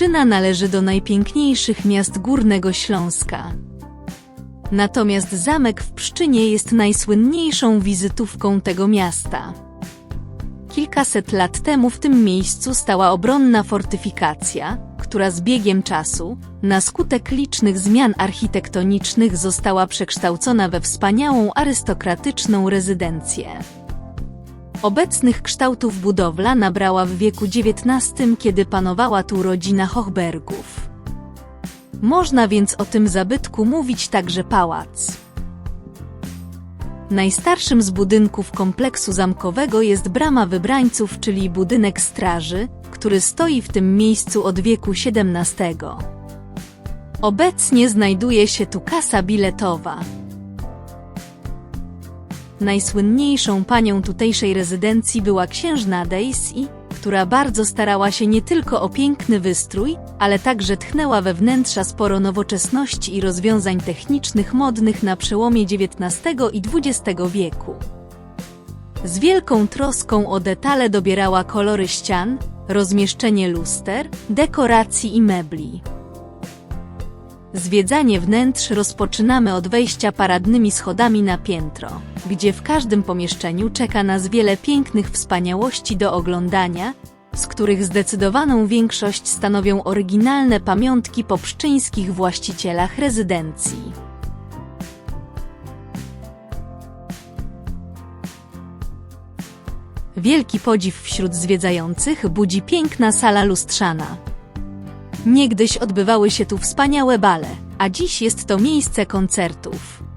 Pszczyna należy do najpiękniejszych miast Górnego Śląska. Natomiast zamek w Pszczynie jest najsłynniejszą wizytówką tego miasta. Kilkaset lat temu w tym miejscu stała obronna fortyfikacja, która z biegiem czasu, na skutek licznych zmian architektonicznych została przekształcona we wspaniałą arystokratyczną rezydencję. Obecnych kształtów budowla nabrała w wieku XIX, kiedy panowała tu rodzina Hochbergów. Można więc o tym zabytku mówić także pałac. Najstarszym z budynków kompleksu zamkowego jest Brama Wybrańców, czyli budynek straży, który stoi w tym miejscu od wieku XVII. Obecnie znajduje się tu kasa biletowa. Najsłynniejszą panią tutejszej rezydencji była księżna Daisy, która bardzo starała się nie tylko o piękny wystrój, ale także tchnęła we wnętrza sporo nowoczesności i rozwiązań technicznych modnych na przełomie XIX i XX wieku. Z wielką troską o detale dobierała kolory ścian, rozmieszczenie luster, dekoracji i mebli. Zwiedzanie wnętrz rozpoczynamy od wejścia paradnymi schodami na piętro, gdzie w każdym pomieszczeniu czeka nas wiele pięknych wspaniałości do oglądania, z których zdecydowaną większość stanowią oryginalne pamiątki po pszczyńskich właścicielach rezydencji. Wielki podziw wśród zwiedzających budzi piękna sala lustrzana. Niegdyś odbywały się tu wspaniałe bale, a dziś jest to miejsce koncertów.